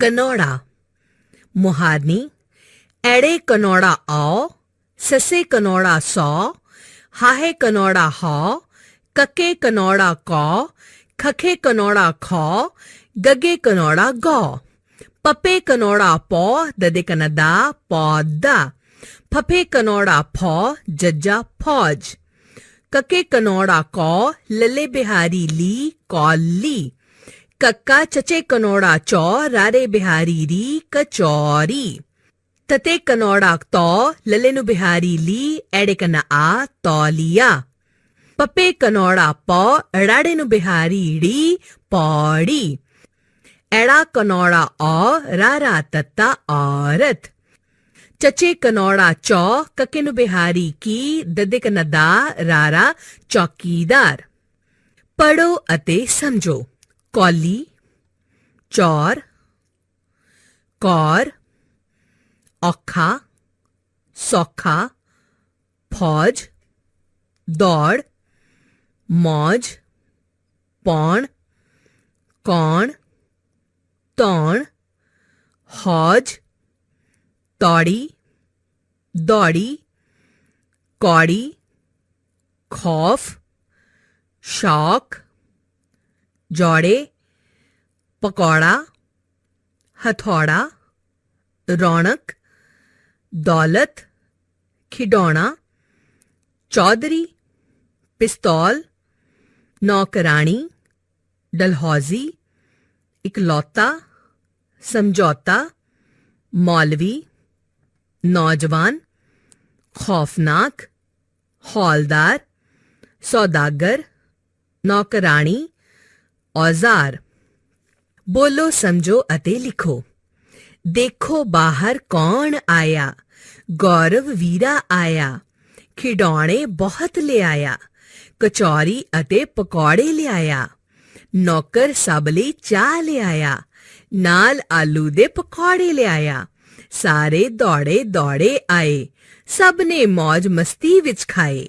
कनौड़ा। मुहारनी एड़े कनौड़ा आओ, ससे कनौड़ा सौ, हाहे कनौड़ा हौ, कके कनौड़ा कौ, खखे कनौड़ा खौ, गगे कनौड़ा गौ, पपे कनौड़ा पौ, ददे कनदा पौदा फफे कनौड़ा फौ, जज्जा फौज, कके कनौड़ा कौ, लले बिहारी ली कौली कक्का चचे कनौड़ा चौ, रारे बिहारी री कचौरी। तते कनौड़ा तो ललेनु बिहारी ली एड़े कना आ तौलिया पपे कनौड़ा पौ, राड़ेनु बिहारी री पौड़ी। एड़ा कनौड़ा ओ रारा तत्ता औरत। चचे कनौड़ा चौ, ककेनु बिहारी की, ददे कनदा रारा चौकीदार। पढ़ो अते समझो। कौली, चौर, कौर, औखा, सौखा, फौज, दौड़, मौज, पौण, कौण, तौण, हौज, तौड़ी, दौड़ी, कौड़ी, खौफ, शौक जौड़े, पकौड़ा, हथौड़ा, रौनक, दौलत, खिडौना, चौधरी, पिस्तौल, नौकरानी, डलहौजी, इकलौता, समझौता, मौलवी, नौजवान, खौफनाक, हौलदार, सौदागर, नौकरानी ਔਜ਼ਾਰ। ਬੋਲੋ, ਸਮਝੋ ਅਤੇ ਲਿਖੋ। ਦੇਖੋ ਬਾਹਰ ਕੌਣ ਆਇਆ। ਗੌਰਵ ਵੀਰਾ ਆਇਆ। ਖਿਡੌਣੇ ਬਹੁਤ ਲਿਆਇਆ। ਕਚੌਰੀ ਅਤੇ ਪਕੌੜੇ ਲਿਆਇਆ। ਨੌਕਰ ਸਭ ਲਈ ਚਾਹ ਲਿਆਇਆ। ਨਾਲ ਆਲੂ ਦੇ ਪਕੌੜੇ ਲਿਆਇਆ। ਸਾਰੇ ਦੌੜੇ ਦੌੜੇ ਆਏ। ਸਭ ਨੇ ਮौज ਮਸਤੀ ਵਿੱਚ ਖਾਏ।